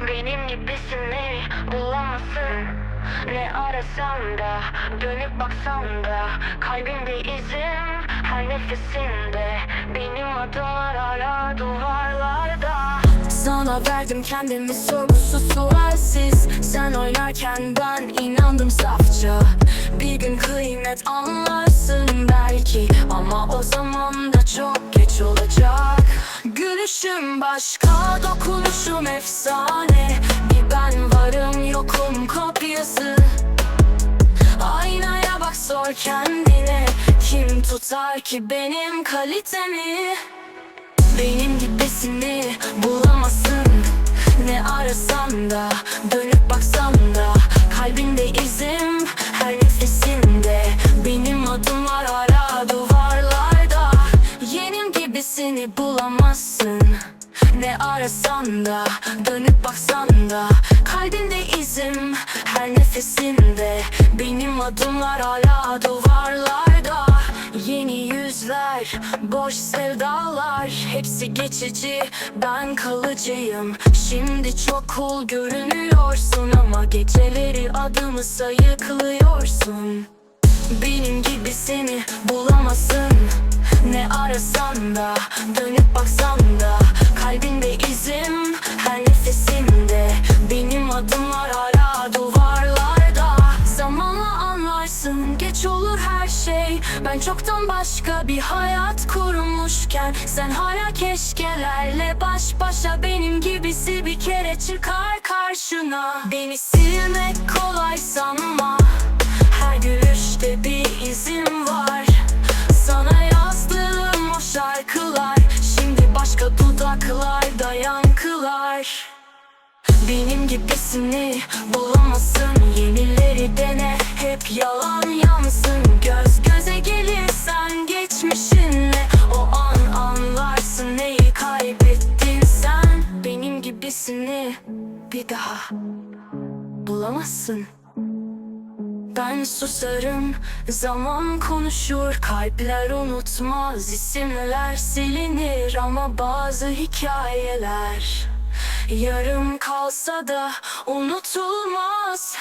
Benim gibisini bulamazsın Ne arasan da Dönüp baksan da Kalbimde izim Her nefesinde Benim adım var hala duvarlarda. Sana verdim kendimi sorgusuz sualsiz. Sen oynarken ben inandım safça. Bir gün kıymet anlarsın belki. Ama o zaman da çok Gülüşüm başka, dokunuşum efsane. Bir ben varım yokum kopyası Aynaya bak sor kendine. Kim tutar ki benim kalitemi? Benim gibisini bulamazsın. Ne arasan da dönüp baksan da Kalbinde izim her nefesinde bulamazsın Ne arasan da dönüp baksan da. Kalbinde izim her nefesinde Benim adım var hala duvarlarda. Yeni yüzler, boş sevdalar. Hepsi geçici, ben kalıcıyım. Şimdi çok cool görünüyorsun Ama geceleri adımı sayıklıyorsun. Benim gibisini bulamazsın. Ne arasan da, dönüp baksan Ben çoktan başka bir hayat kurmuşken. Sen hala keşkelerle baş başa Benim gibisi bir kere çıkar karşına. Beni silmek kolay sanma Her gülüşte bir izim var. Sana yazdığım o şarkılar Şimdi başka dudaklarda yankılar. Benim gibisini bulamazsın Yenileri dene hep yalan yansın Göz göze gibisini bir daha bulamazsın. Ben susarım, zaman konuşur, kalpler unutmaz, isimler silinir ama bazı hikayeler Yarım kalsa da unutulmaz